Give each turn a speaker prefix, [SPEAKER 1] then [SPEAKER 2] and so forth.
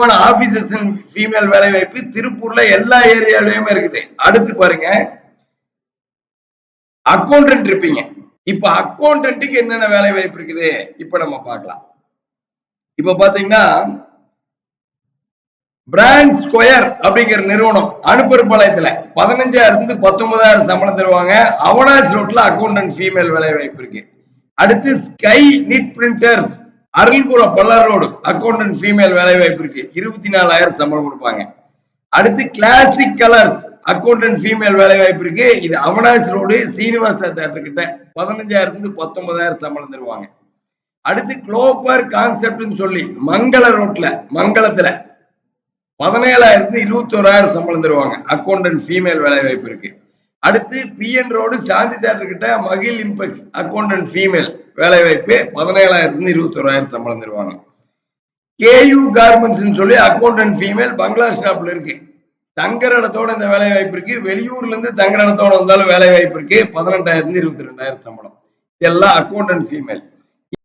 [SPEAKER 1] அதிகமான offices female வேலை வாய்ப்பு திருப்பூர்ல எல்லா ஏரியாலையுமே இருக்குது. அடுத்து பாருங்க. அக்கௌண்டன்ட் இருப்பீங்க. இப்ப அக்கௌண்டன்ட்டுக்கு என்னென்ன வேலை வாய்ப்பு இருக்குது? இப்ப நம்ம பார்க்கலாம். இப்ப பாத்தீங்கன்னா பிராண்ட் ஸ்கொயர் அப்படிங்கிற நிறுவனம் அனுப்பருப்பாளையத்துல பதினஞ்சாயிரம் இருந்து பத்தொன்பதாயிரம் சம்பளம் தருவாங்க. அவனாஸ் ரோட்ல அக்கௌண்டன்ட் ஃபீமேல் வேலை வாய்ப்பு இருக்கு. அடுத்து ஸ்கை நிட் பிரிண்டர்ஸ் அருள்புரம் பல்லர் ரோடு அக்கௌண்டன்ட் ஃபீமேல் வேலை வாய்ப்பு இருக்கு இருபத்தி நாலாயிரம் சம்பளம் கொடுப்பாங்க. அடுத்து கிளாசிக் கலர்ஸ் அக்கௌண்டன்ட் ஃபீமேல் வேலை வாய்ப்பு இருக்கு இது அவனாஸ் ரோடு சீனிவாச தேட்டர் கிட்ட பதினஞ்சாயிரம் இருந்து பத்தொன்பதாயிரம் சம்பளம் தருவாங்க. அடுத்து குளோபர் கான்செப்ட்னு சொல்லி மங்கள ரோட்ல மங்களத்துல பதினேழாயிரம் இருந்து இருபத்தோராயிரம் சம்பளம் தருவாங்க அக்கௌண்டன்ட் ஃபீமேல் வேலை வாய்ப்பு இருக்கு அடுத்து பிஎன் ரோடு சாந்தி தேட்டர் கிட்ட மகிழ் இம்பெக்ஸ் அக்கௌண்டன்ட் ஃபீமேல் வேலை வாய்ப்பு பதினேழாயிரம் இருந்து இருபத்தோராயிரம் சம்பளம் தருவாங்க. கேயூ கார்மெண்ட்ஸ் சொல்லி அக்கௌண்டன்ட் ஃபீமேல் பங்களா ஸ்டாப்ல இருக்கு. தங்குற இடத்தோட இந்த வேலை வாய்ப்பு இருக்கு. வெளியூர்ல இருந்து தங்குற இடத்தோட வந்தாலும் வேலை வாய்ப்பு இருக்கு. பதினெட்டாயிரம் இருபத்தி ரெண்டாயிரம் சம்பளம். இதெல்லாம் அக்கௌண்டன்ட் ஃபீமேல்